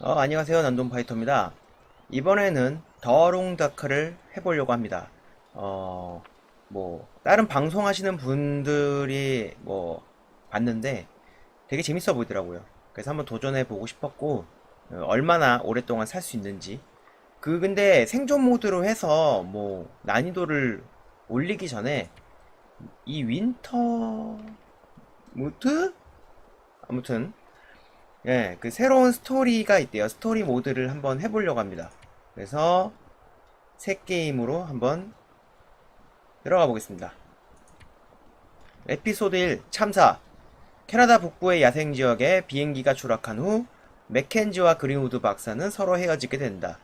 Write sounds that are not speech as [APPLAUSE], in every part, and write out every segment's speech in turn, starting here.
어, 안녕하세요. 난돈파이터입니다. 이번에는 더롱다크를 해보려고 합니다. 어, 뭐, 다른 방송 하시는 분들이 뭐, 봤는데 되게 재밌어 보이더라고요. 그래서 한번 도전해 보고 싶었고, 어, 얼마나 오랫동안 살 수 있는지. 그, 근데 생존 모드로 해서 뭐, 난이도를 올리기 전에 이 윈터 무트? 아무튼 예, 그 새로운 스토리가 있대요. 스토리 모드를 한번 해보려고 합니다. 그래서 새 게임으로 한번 들어가 보겠습니다. 에피소드 1 참사 캐나다 북부의 야생 지역에 비행기가 추락한 후 맥켄지와 그린우드 박사는 서로 헤어지게 된다.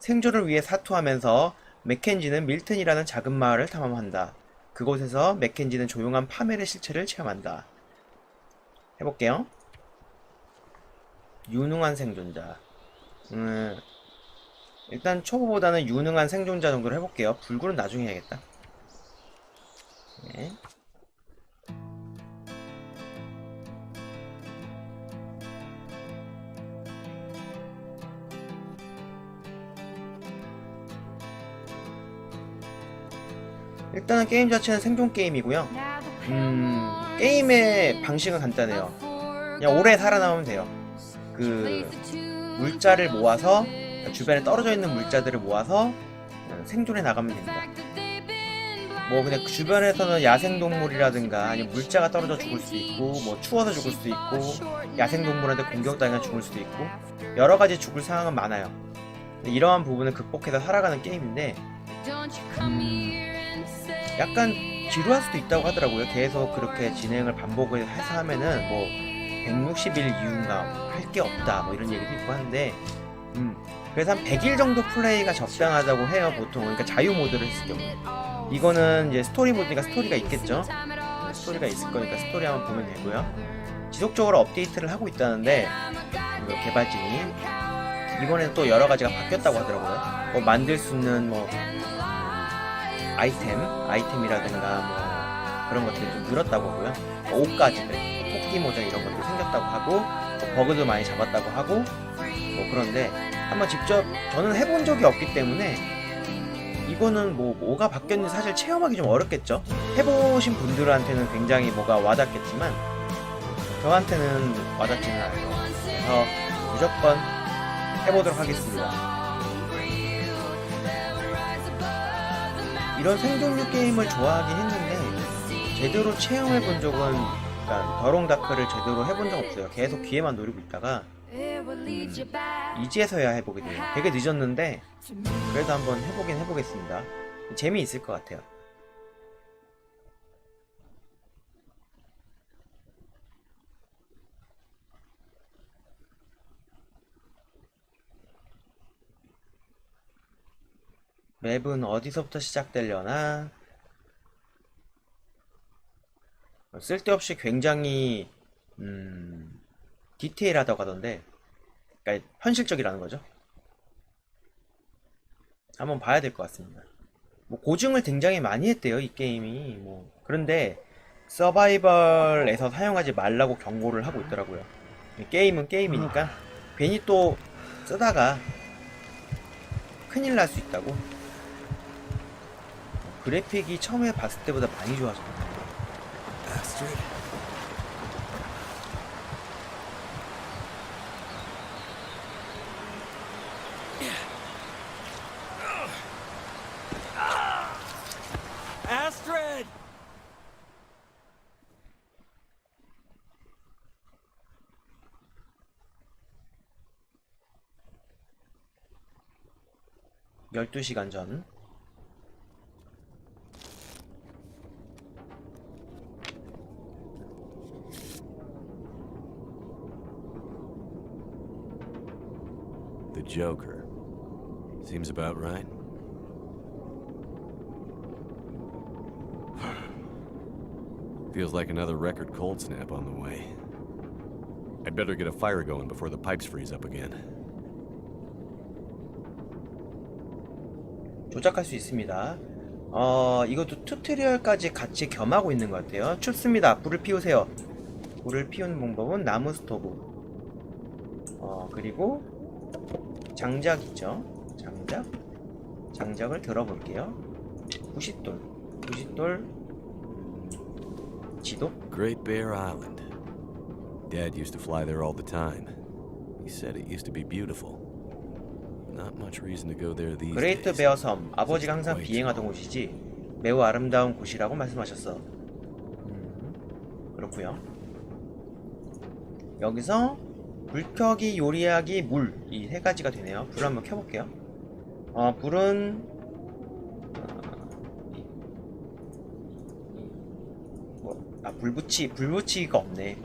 생존을 위해 사투하면서 맥켄지는 밀튼이라는 작은 마을을 탐험한다. 그곳에서 맥켄지는 조용한 파멸의 실체를 체험한다. 해볼게요. 유능한 생존자. 음, 일단 초보보다는 유능한 생존자 정도로 해볼게요. 불굴은 나중에 해야겠다. 네. 일단은 게임 자체는 생존 게임이고요. 음, 게임의 방식은 간단해요. 그냥 오래 살아남으면 돼요. 그 물자를 모아서 주변에 떨어져 있는 물자들을 모아서 생존해 나가면 됩니다. 뭐 그냥 그 주변에서는 야생동물이라든가 아니면 물자가 떨어져 죽을 수 있고 뭐 추워서 죽을 수도 있고 야생동물한테 공격당해 죽을 수도 있고 여러 가지 죽을 상황은 많아요. 이러한 부분을 극복해서 살아가는 게임인데 음, 약간 지루할 수도 있다고 하더라고요. 계속 그렇게 진행을 반복을 해서 하면은 뭐 160일 이후인가 할 게 없다 뭐 이런 얘기도 있고 하는데 음 그래서 한 100일 정도 플레이가 적당하다고 해요 보통. 그러니까 자유 모드를 했을 경우. 이거는 이제 스토리 모드니까 스토리가 있겠죠? 네, 스토리가 있을 거니까 스토리 한번 보면 되고요. 지속적으로 업데이트를 하고 있다는데 그 개발진이 이번에는 또 여러 가지가 바뀌었다고 하더라고요. 뭐 만들 수 있는 뭐 아이템 아이템이라든가 뭐 그런 것들이 좀 늘었다고 하고요. 뭐 옷가지들 토끼 모자 이런 것도 생겼다고 하고 뭐 버그도 많이 잡았다고 하고 뭐 그런데 한번 직접 저는 해본 적이 없기 때문에 이거는 뭐 뭐가 바뀌었는지 사실 체험하기 좀 어렵겠죠. 해보신 분들한테는 굉장히 뭐가 와닿겠지만 저한테는 와닿지는 않아요. 그래서 무조건 해보도록 하겠습니다. 이런 생존류 게임을 좋아하긴 했는데 제대로 체험해 본 적은 그러니까 더롱다크를 제대로 해본 적 없어요. 계속 기회만 노리고 있다가 음, 이제서야 해보게 돼요. 되게 늦었는데 그래도 한번 해보긴 해보겠습니다. 재미있을 것 같아요. 맵은 어디서부터 시작되려나? 쓸데없이 굉장히 음, 디테일하다고 하던데 그러니까 현실적이라는 거죠. 한번 봐야 될 것 같습니다. 뭐 고증을 굉장히 많이 했대요 이 게임이 뭐 그런데 서바이벌에서 사용하지 말라고 경고를 하고 있더라고요. 게임은 게임이니까 괜히 또 쓰다가 큰일 날 수 있다고. 그래픽이 처음에 봤을 때보다 많이 좋아졌다. Astrid. Astrid! 열두 시간 전. Joker. Seems about right. Feels like another record cold snap on the way. I'd better get a fire going before the pipes freeze up again. 조작할 수 있습니다. 어, 이것도 튜토리얼까지 같이 겸하고 있는 것 같아요. 춥습니다. 불을 피우세요. 불을 피우는 방법은 나무 스토브. 어, 그리고 장작 있죠? 장작? 장작을 들어볼게요. 부싯돌. 부싯돌. 지도? Great Bear Island. Dad used to fly there all the time. He said it used to be beautiful. Not much reason to go there these 그레이트 days. 베어 섬. 아버지가 항상 비행하던 곳이지. 매우 아름다운 곳이라고 말씀하셨어. 음, 그렇고요. 여기서 불켜기, 요리하기, 물. 이 세 가지가 되네요. 불 한번 켜볼게요. 어, 불은 어, 뭐, 아, 불 붙이, 불 붙이기가 없네.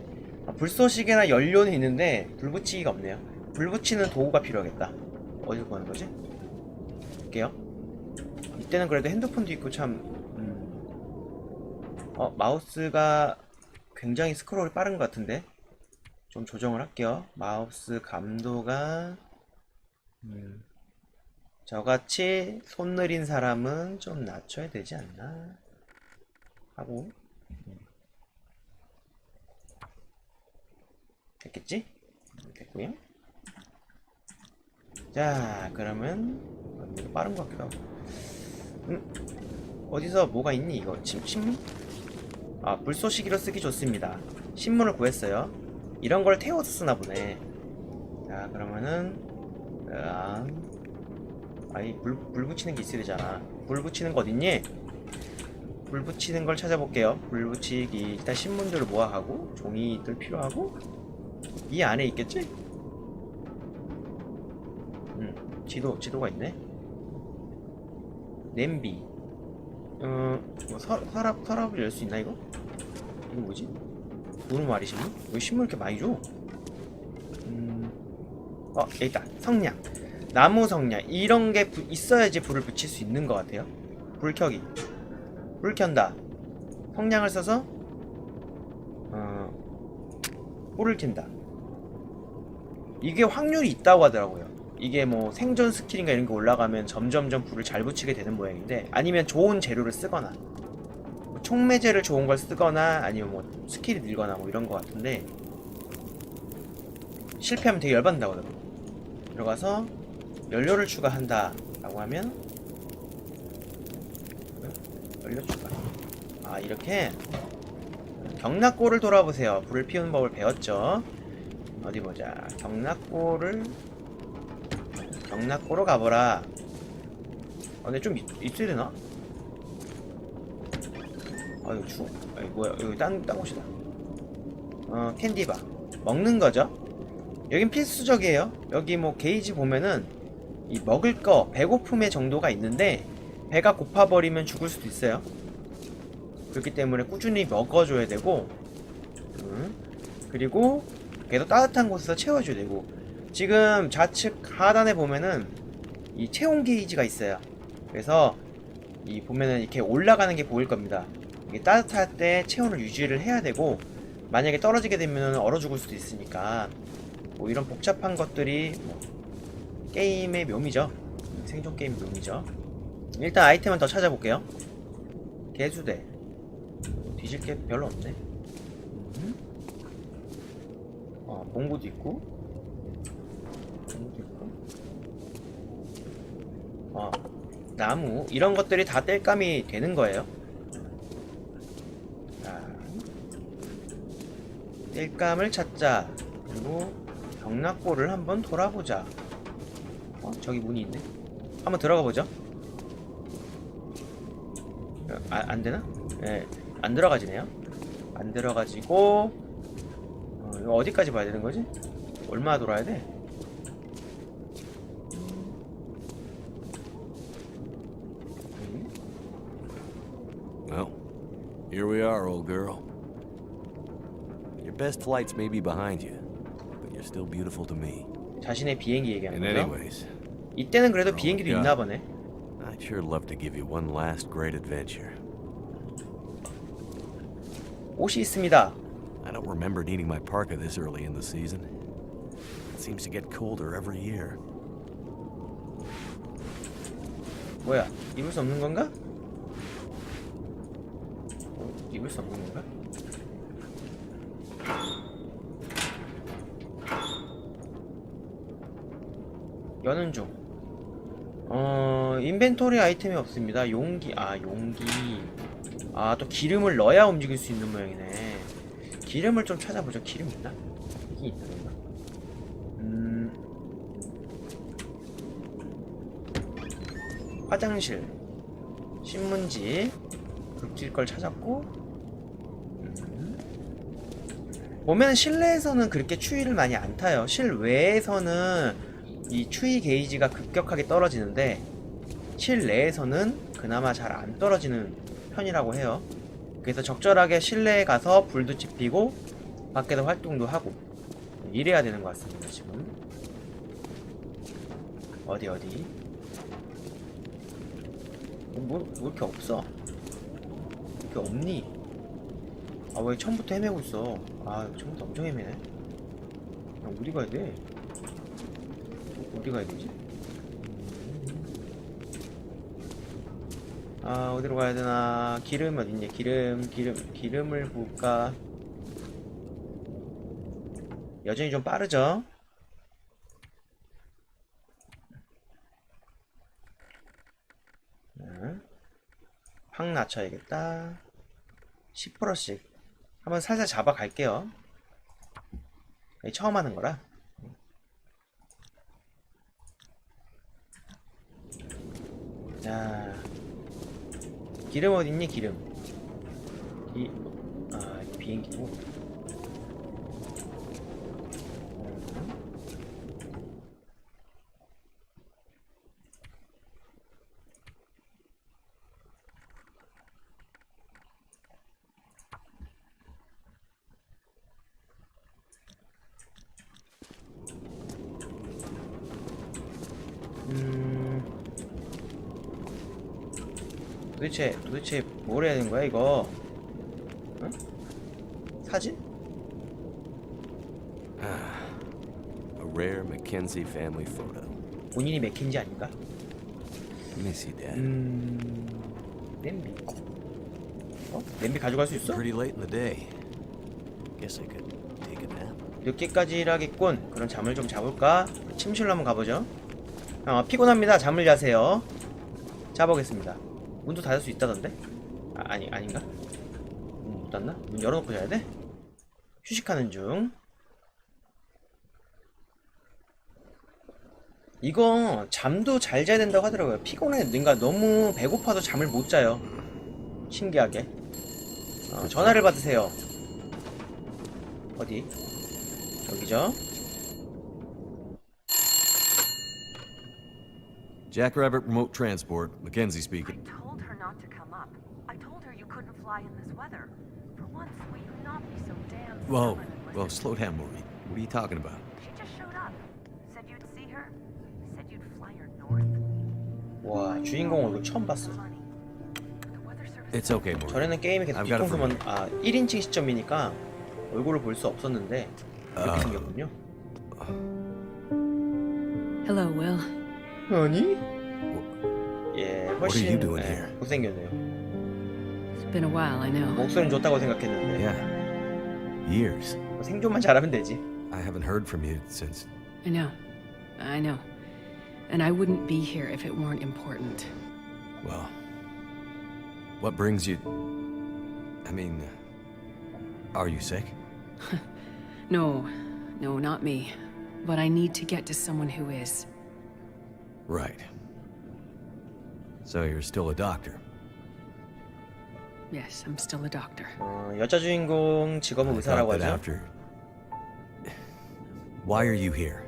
아, 불쏘시개나 연료는 있는데 불 붙이기가 없네요. 불 붙이는 도구가 필요하겠다. 어디서 구하는 거지? 볼게요. 이때는 그래도 핸드폰도 있고 참, 음. 어, 마우스가 굉장히 스크롤이 빠른 것 같은데? 좀 조정을 할게요. 마우스 감도가, 음. 저같이 손 느린 사람은 좀 낮춰야 되지 않나? 하고, 음. 됐겠지? 됐고요. 자, 그러면 빠른 것 같기도 하고. 음, 어디서 뭐가 있니 이거? 침, 신문? 아, 불쏘시기로 쓰기 좋습니다. 신문을 구했어요. 이런 걸 태워서 쓰나 보네. 자, 그러면은 아, 아니 불, 불 붙이는 게 있어야 되잖아. 불 붙이는 거 어딨니? 불 붙이는 걸 찾아볼게요. 불 붙이기 일단 신문들을 모아가고 종이들 필요하고 이 안에 있겠지? 음, 지도, 지도가 있네. 냄비. 어, 뭐 서, 서랍, 서랍을 열 수 있나, 이거? 이거 뭐지? 노르마리 신문? 왜 신문 이렇게 많이 줘? 음, 어, 여기 있다. 성냥. 나무 성냥. 이런 게 부- 있어야지 불을 붙일 수 있는 것 같아요. 불 켜기. 불 켠다. 성냥을 써서, 어, 불을 켠다. 이게 확률이 있다고 하더라고요. 이게 뭐 생존 스킬인가 이런 게 올라가면 점점점 불을 잘 붙이게 되는 모양인데 아니면 좋은 재료를 쓰거나 뭐 촉매제를 좋은 걸 쓰거나 아니면 뭐 스킬이 늘거나 뭐 이런 거 같은데 실패하면 되게 하더라고요. 들어가서 연료를 추가한다 라고 하면 연료 추가 아 이렇게 경락고를 돌아보세요. 불을 피우는 법을 배웠죠. 어디 보자. 경락고를 경락고로 가보라. 아, 근데 좀 있, 있어야 되나? 아 이거 추워. 아 이거 뭐야? 여기 딴, 딴 곳이다. 어 캔디바 먹는 거죠. 여긴 필수적이에요. 여기 뭐 게이지 보면은 이 먹을 거 배고픔의 정도가 있는데 배가 고파버리면 죽을 수도 있어요. 그렇기 때문에 꾸준히 먹어줘야 되고, 음, 그리고 계속 따뜻한 곳에서 채워줘야 되고, 지금 좌측 하단에 보면은 이 체온 게이지가 있어요. 그래서 이 보면은 이렇게 올라가는 게 보일 겁니다. 따뜻할 때 체온을 유지를 해야 되고, 만약에 떨어지게 되면 얼어 죽을 수도 있으니까, 뭐 이런 복잡한 것들이 뭐 게임의 묘미죠. 생존 게임 묘미죠. 일단 아이템은 더 찾아볼게요. 개수대. 뒤질 게 별로 없네. 음? 어, 봉구도 있고. 봉구도 있고. 어, 나무. 이런 것들이 다 땔감이 되는 거예요. 땔감을 찾자. 그리고 경락고를 한번 돌아보자. 어, 저기 문이 있네. 한번 들어가 보죠. 어, 아, 안 되나? 예, 안 들어가지네요. 안 들어가지고, 어, 어디까지 봐야 되는 거지? 얼마나 돌아야 돼? 음, Well, here we are, old girl. Your best flights may be behind you, but you're still beautiful to me. 자신의 비행기 얘기하는 And 거죠? anyways, 이때는 그래도 어, 비행기도 야. 있나 보네. I'd sure love to give you one last great adventure. 옷이 있습니다. I don't remember needing my parka this early in the season. It seems to get colder every year. 뭐야? 입을 수 없는 건가? 어, 입을 수 없는 건가? 여는 중. 어, 인벤토리 아이템이 없습니다. 용기, 아, 용기. 아, 또 기름을 넣어야 움직일 수 있는 모양이네. 기름을 좀 찾아보죠. 기름 있나? 이게 있나? 없나? 음. 화장실. 신문지. 급질 걸 찾았고. 음. 보면 실내에서는 그렇게 추위를 많이 안 타요. 실외에서는 이 추위 게이지가 급격하게 떨어지는데 실내에서는 그나마 잘 안 떨어지는 편이라고 해요. 그래서 적절하게 실내에 가서 불도 지피고 밖에서 활동도 하고 이래야 되는 것 같습니다. 지금 어디 어디 뭐, 뭐 이렇게 없어? 이렇게 없니? 아 왜 처음부터 헤매고 있어? 아 처음부터 엄청 헤매네. 야, 어디 가야 돼? 어디 가야 되지? 아 어디로 가야 되나? 기름 어딨냐? 기름 기름 기름을 볼까? 여전히 좀 빠르죠? 응. 확 낮춰야겠다. 10%씩 한번 살살 잡아 갈게요. 처음 하는 거라. 자, 기름 어딨니? 기름. 이, 아, 이 비행기고. 도대체 도대체 뭘 해야 되는 거야 이거? 응? 사진? A rare Mackenzie family photo. 본인이 맥힌지 아닌가? See that. 음. 냄비. 어? 냄비 가져갈 수 있어? Pretty late in the day. Guess I could take a nap. 늦게까지 일하겠군. 그럼 잠을 좀 자볼까? 침실로 한번 가보죠. 어, 피곤합니다. 잠을 자세요. 자보겠습니다. 문도 닫을 수 있다던데? 아, 아니, 아닌가? 문 못 닫나? 문 열어놓고 자야 돼? 휴식하는 중. 이거 잠도 잘 자야 된다고 하더라고요. 피곤해. 뭔가 너무 배고파도 잠을 못 자요. 신기하게. 어, 전화를 받으세요. 어디? 여기죠? Jackrabbit Remote Transport, Mackenzie I speaking. told her not to come up. I told her you couldn't fly in this weather. For once, will you not be so damn Whoa, stubborn and whoa, listen? slow down, Maureen. What are you talking about? She just showed up. Said you'd see her. Said you'd fly her north. 와 주인공 얼굴 처음 봤어 Funny. The weather service It's okay, Maureen. 전에는 게임이 계속 I've got it 뒤통수만 아 1인칭 시점이니까 얼굴을 볼 수 없었는데 이렇게 아. 생겼군요 Hello, Will. 아니? 예 What are 훨씬 you doing 예, here? 못생겼네요 It's been a while, I know. 목소리는 좋다고 생각했는데 Yeah. Years. 뭐 생존만 잘하면 되지 I haven't heard from you since. I know. I know. And I wouldn't be here if it weren't important. Well, what brings you. I mean, are you sick? [LAUGHS] No, no, not me. But I need to get to someone who is. Right. So you're still a doctor. Yes, I'm still a doctor. 어, 여자 주인공 직업은 I 의사라고 thought that 하죠 after. Why are you here?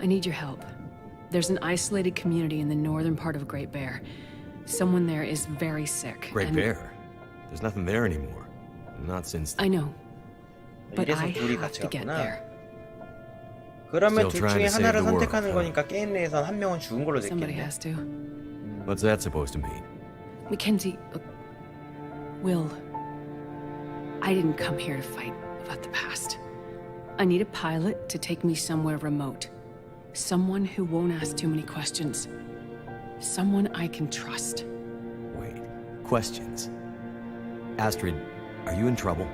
I need your help. There's an isolated community in the northern part of Great Bear. Someone there is very sick. Great and Bear. There's nothing there anymore. Not since. I know, but 이래서 I 둘이 have 같이 to get 갔구나 there. 그러면 Still 둘 trying 중에 to save 하나를 the world, 선택하는 huh? 거니까 게임 내에선 한 명은 죽은 걸로 Somebody 됐겠네 has to. What's that supposed to mean? Mackenzie, look, Will, I didn't come here to fight about the past. I need a pilot to take me somewhere remote. Someone who won't ask too many questions. Someone I can trust. Wait. Questions. Astrid, are you in trouble?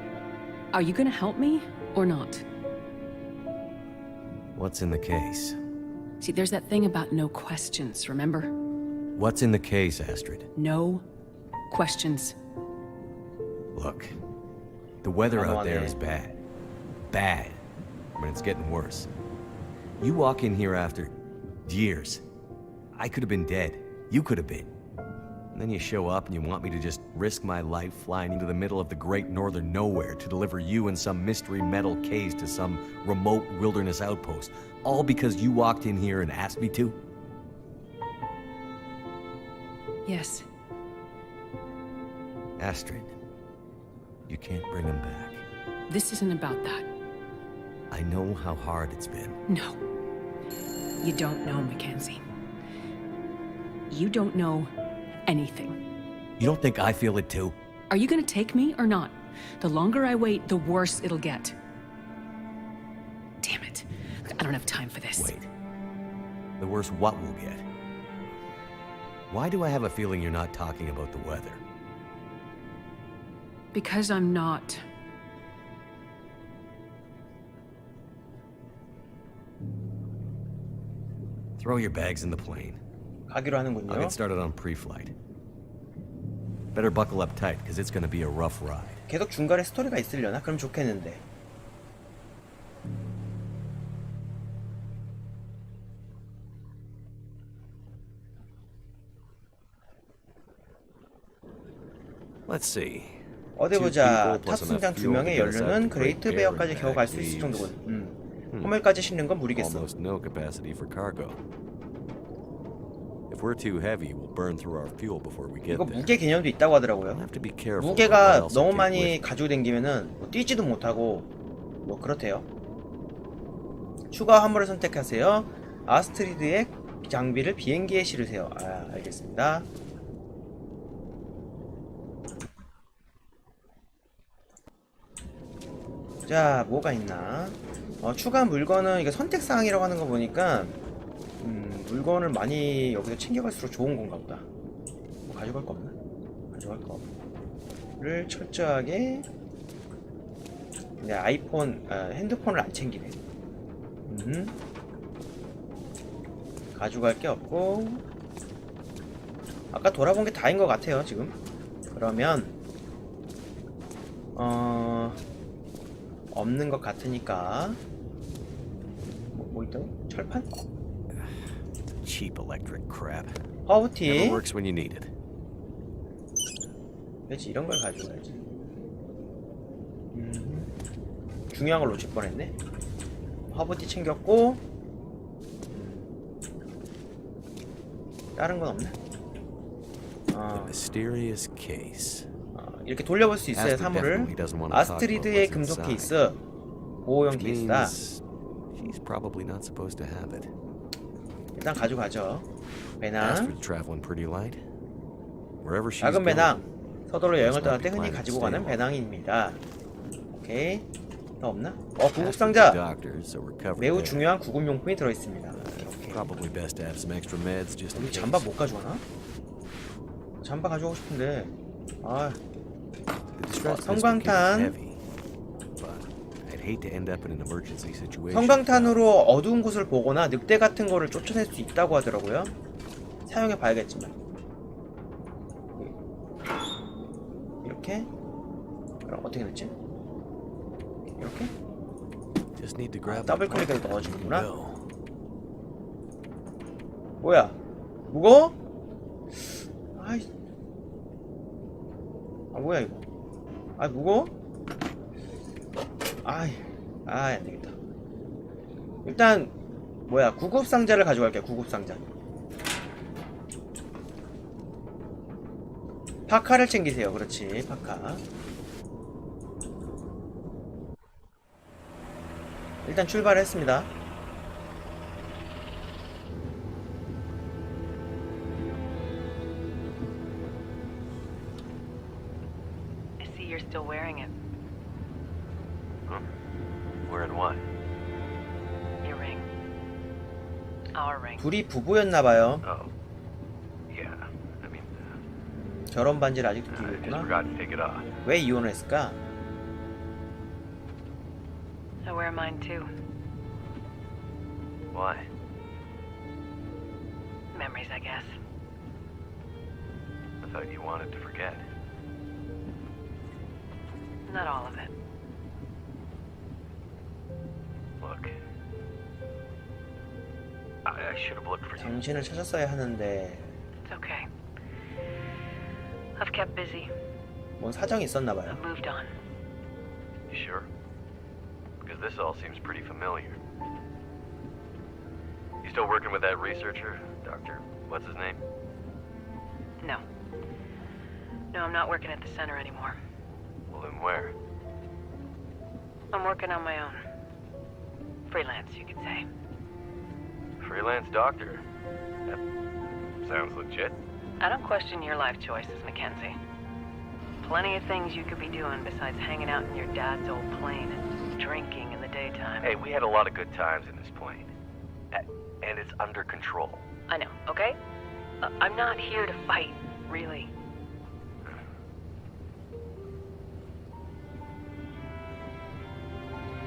Are you gonna help me or not? What's in the case? See, there's that thing about no questions, remember? What's in the case, Astrid? No questions. Look, the weather Come out on, there man. is bad. Bad. But it's getting worse. You walk in here after years. I could have been dead. You could have been. And then you show up and you want me to just risk my life flying into the middle of the great northern nowhere to deliver you in some mystery metal case to some remote wilderness outpost. All because you walked in here and asked me to? Yes. Astrid, you can't bring him back. This isn't about that. I know how hard it's been. No. You don't know, Mackenzie. You don't know anything. You don't think I feel it too? Are you gonna take me or not? The longer I wait, the worse it'll get. Damn it. I don't have time for this. Wait. The worse what we'll get? Why do I have a feeling you're not talking about the weather? Because I'm not. Throw your bags in the plane. 가기로 I'll 하는군요. get started on pre-flight. Better buckle up tight, because it's gonna be a rough ride. 계속 중간에 스토리가 있으려나? 그럼 좋겠는데. Let's see. 어디 Two 보자. people plus 탑승장 enough 두 fuel to 명의 get us out 연료는 to Great 그레이트 베어까지 and 겨우 갈 수 있을 leaves 정도군. 음. 호멜까지 싣는 건 무리겠어. Almost no capacity for cargo. If we're too heavy, we'll burn through our fuel before we get 이거 there. 무게 개념도 있다고 하더라고요. have to be careful. about what 무게가 else we 너무 take 많이 with. 가지고 다니면은 뭐 뛰지도 못하고 뭐 그렇대요. 추가 화물을 선택하세요. 아스트리드의 장비를 비행기에 실으세요. 아, 알겠습니다. 자, 뭐가 있나? 어, 추가 물건은 이게 선택 사항이라고 하는 거 보니까 음, 물건을 많이 여기서 챙겨갈수록 좋은 건가 보다. 뭐 가져갈 거 없나? 가져갈 거 없를 철저하게 내 아이폰 아, 핸드폰을 안 챙기네. 음. 가져갈 게 없고 아까 돌아본 게 다인 것 같아요 지금. 그러면 어 없는 것 같으니까 뭐, 뭐 있다고? 철판? Cheap electric crap. 허브티 Never works when you need it. 그렇지 이런 걸 가져가야지 음, 중요한 걸 놓칠 뻔했네 허브티 챙겼고 음, 다른 건 없나? A 어, mysterious case. 어, 이렇게 돌려볼 수 있어요 사물을 아스트리드의 금속. 케이스 보호용 Which 케이스다 means she's probably not supposed to have it. 일단 가져가죠 배낭 작은 배낭 서둘러 여행을 떠날 때 흔히 가지고 가는. 배낭입니다 오케이 더 없나? 어 구급 상자 we're covered 매우. 중요한 구급 용품이 들어 있습니다 이렇게 some extra meds just in 우리. 잠바 못 가져가나? 잠바 가져가고 싶은데 아 어, 성광탄. heavy, but I'd hate to end up in an emergency situation. 성광탄으로 어두운 곳을 보거나 늑대 같은 거를 쫓아낼 수 있다고 하더라고요 사용해 봐야겠지만 이렇게 그럼 어떻게 넣지? 이렇게? Just need to grab 더블 클릭해서 넣어주는구나. 뭐야 무거워? 아이 아 뭐야 이거 아 무거워? 아이 아이 안되겠다. 일단 뭐야 구급 상자를 가져갈게 구급 상자. 파카를 챙기세요. 그렇지 파카. 일단 출발했습니다 둘이 부부였나봐요 Oh. Yeah. I mean, 결혼 반지를 아직도 끼고 I just 있구나 forgot to take it off. 왜 이혼을 했을까? I wear mine too. Why? memories, I guess. I thought you wanted to forget. Not all of it. Look. I, I should have looked for you. 당신을 찾았어야 하는데 It's okay. I've kept busy. 뭔 사정이 있었나 봐요. I've moved on. You sure? Because this all seems pretty familiar. You still working with that researcher, Doctor? What's his name? No. No, I'm not working at the center anymore. Well, then where? I'm working on my own. Freelance, you could say. Freelance doctor. That sounds legit. I don't question your life choices, Mackenzie. Plenty of things you could be doing besides hanging out in your dad's old plane and drinking in the daytime. Hey, we had a lot of good times in this plane. And it's under control. I know, okay? Uh, I'm not here to fight, really.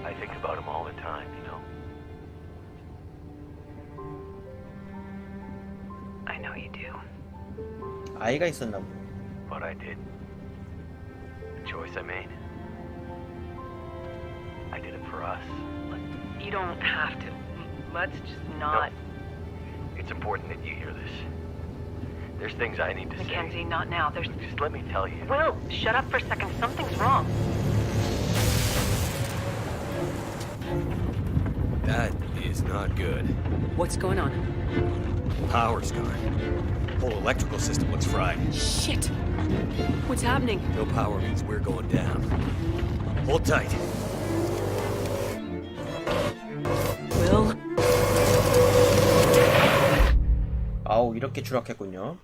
I think about him all the time, 아이가 있었나 보네. But I did. The choice I made. I did it for us. You don't have to. Let's just not. It's important that you hear this. There's things I need to Mackenzie, say. not now. There's. Just let me tell you. Will, shut up for a second. Something's wrong. That is not good. What's going on? Power's gone. Whole electrical system looks fried. Shit! What's happening? No power means we're going down. Hold tight. Will? 아우 이렇게 추락했군요.